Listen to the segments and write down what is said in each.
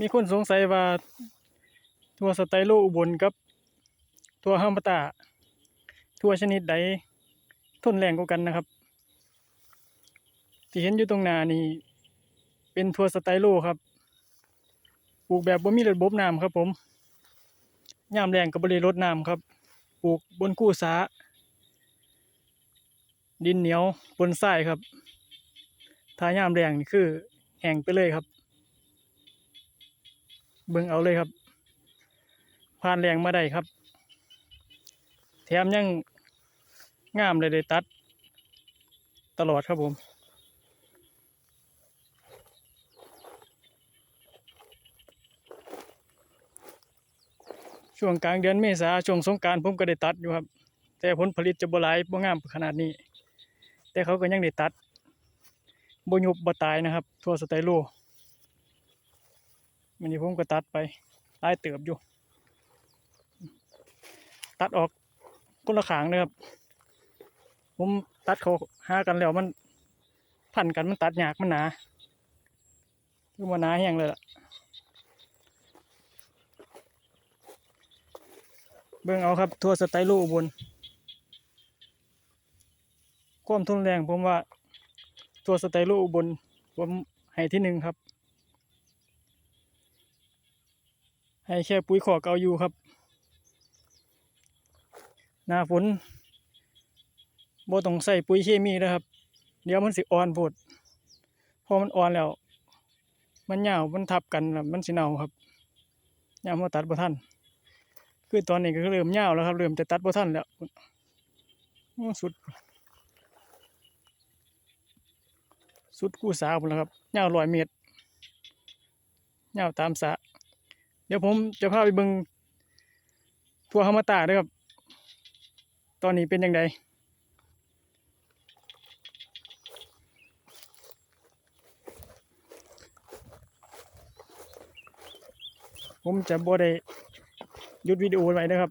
มีคนสงสัยว่าทัวสไตโลอุบลกับทัวฮามตาทัวชนิดใดทนแรงกว่ากันนะครับ ที่เห็นอยู่ตรงหน้านี่เป็นทัวสไตโลครับปลูกแบบบ่มีระบบน้ำครับผมยามแรงก็บ่ได้รดน้ำครับปลูกบนกู้สาดินเหนียวบนทรายครับถ้ายามแรงนี่คือแห้งไปเลยครับ เบิ่งเอาเลยครับ ผ่านแรงมาได้ครับ แถมยังงามเลยได้ตัด ตลอดครับผมช่วงกลางเดือนเมษาช่วงสงกรารผมก็ได้ตัดอยู่ครับ แต่ผลผลิตจะบ่หลายบ่งามขนาดนี้ แต่เขาก็ยังได้ตัดบ่ยุบบ่ตายนะครับ ทั่วสไตโล วันนี้ผมก็ตัดไปลายเติบอยู่ ตัดออกคนละขางเลยครับ ผมตัดเขาหากันแล้วมันพันกันมันตัดยากมันหนาคือมันหนาแห้งเลยล่ะ เบิ่งเอาครับ ทัวสไตล์ลูกอุบนความทุนแรงผมว่าทัวสไตล์ลูกอุบนผมให้ที่หนึ่งครับ ให้แค่ปุ๋ยขอกเอาอยู่ครับ หน้าฝนบ่ต้องใส่ปุ๋ยเคมีนะครับ เดี๋ยวมันสิอ่อนโพดพอมันอ่อนแล้ว มันเหยาวมันทับกันแล้วมันสิเน่าครับยามเราตัดบ่ทันคือตอนนี้ก็เริ่มเหยาวแล้วครับ เริ่มจะตัดบ่ทันแล้วสุด สุดกู้สาวพุ่นแล้วครับเหยาวร้อยเมตรยาวตามสะ เดี๋ยวผมจะพาไปเบิ่งทัวร์ฮามาตาด้วยครับ ตอนนี้เป็นยังไงผมจะบ่ได้หยุดวิดีโอไว้นะครับ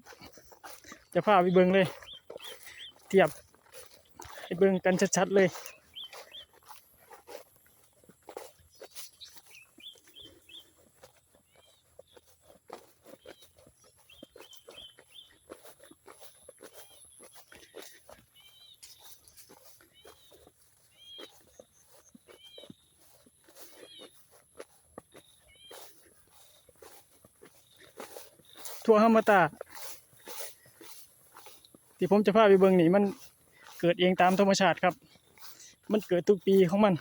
จะพาไปเบิ่งเลย เทียบให้เบิ่งกันชัดๆเลย ทั่วฮามาตา ที่ผมจะพาไปเบิ่งนี่มันเกิดเองตามธรรมชาติครับ มันเกิดทุกปีของมัน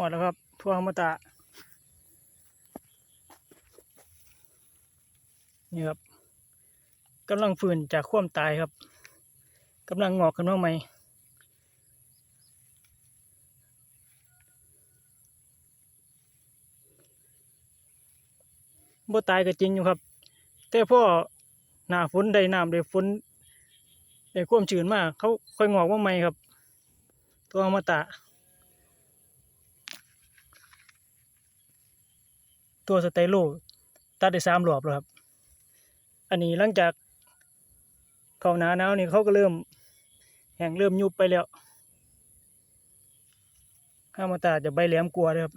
หอดแล้วครับทั่วฮมตานี่ครับกำลังฟื้นจากความตายครับกำลังงอกขึ้นมาใหม่บ่ตายก็จริงอยู่ครับ แต่พ่อหน้าฝนได้น้ำได้ฝนได้ความชื้นมากเขาค่อยงอกมาใหม่ครับ ตัวอมตะ ตัวสไตโลตัดได้สามรอบแล้วครับ อันนี้หลังจากเขาหนาหนาวนี่เขาก็เริ่มแห้งเริ่มยุบไปแล้วข้ามาตาจะใบแหลมกลัวเลยครับ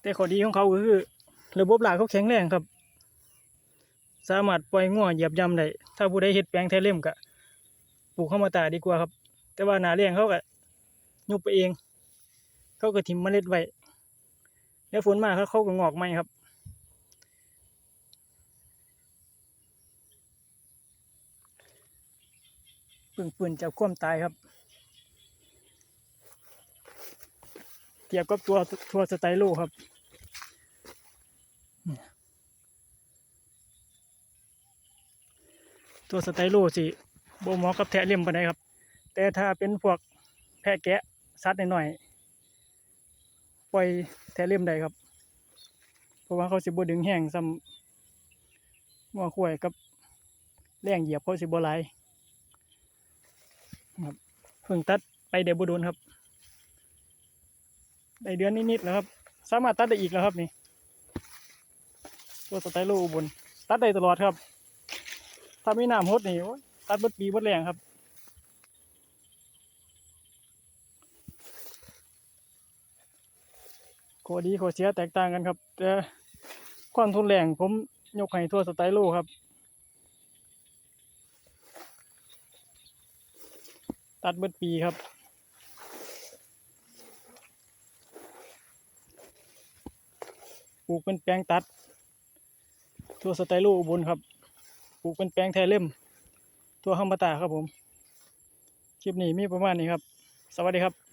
แต่ข้อดีของเขาก็คือ ระบบรากเขาแข็งแรงครับ สามารถปล่อยงัวเหยียบย่ำได้ถ้าผู้ใดเฮ็ดแปลงไทเล่มก็ปลูกเข้ามาตาดีกว่าครับ แต่ว่าหนาเลี้ยงเขาก็ยุบไปเอง เขาก็ถิ่มเมล็ดไว้แล้วฝนมาเขาเขาก็งอกใหม่ครับเปื่งปืนจากความตายครับ เทียบกับตัวทัวสไตโลครับตัวสไตโลสิบ่หมาะกับแทะเลี่ยมปานใดครับ แต่ถ้าเป็นพวกแพะแกะสัตว์น้อยๆปล่อยแทะเล่มได้ครับ เพราะว่าเขาสิบ่ดึงแห้งซ้ำงัวควยกับแรงเหยียบเขาสิบ่หลายครับเพิ่งตัดไปเดบ่โดนครับได้เดือนนิดๆแล้วครับ สามารถตัดได้อีกแล้วครับนี่ตัวสไตโลอุบนตัดได้ตลอดครับ ถ้าไม่น้ำฮดนี่ตัดบดปีบดแรงครับ ข้อดีข้อเสียแตกต่างกันครับ แต่ความทนแรงผมยกให้ตัวสไตโลครับ ตัดเบิดปีครับปลูกเป็นแปลงตัดตัวสไตโลอุบลครับปลูกเป็นแปลงแทเล่มตัวฮัมาตาครับผม คลิปนี้มีประมาณนี้ครับ สวัสดีครับ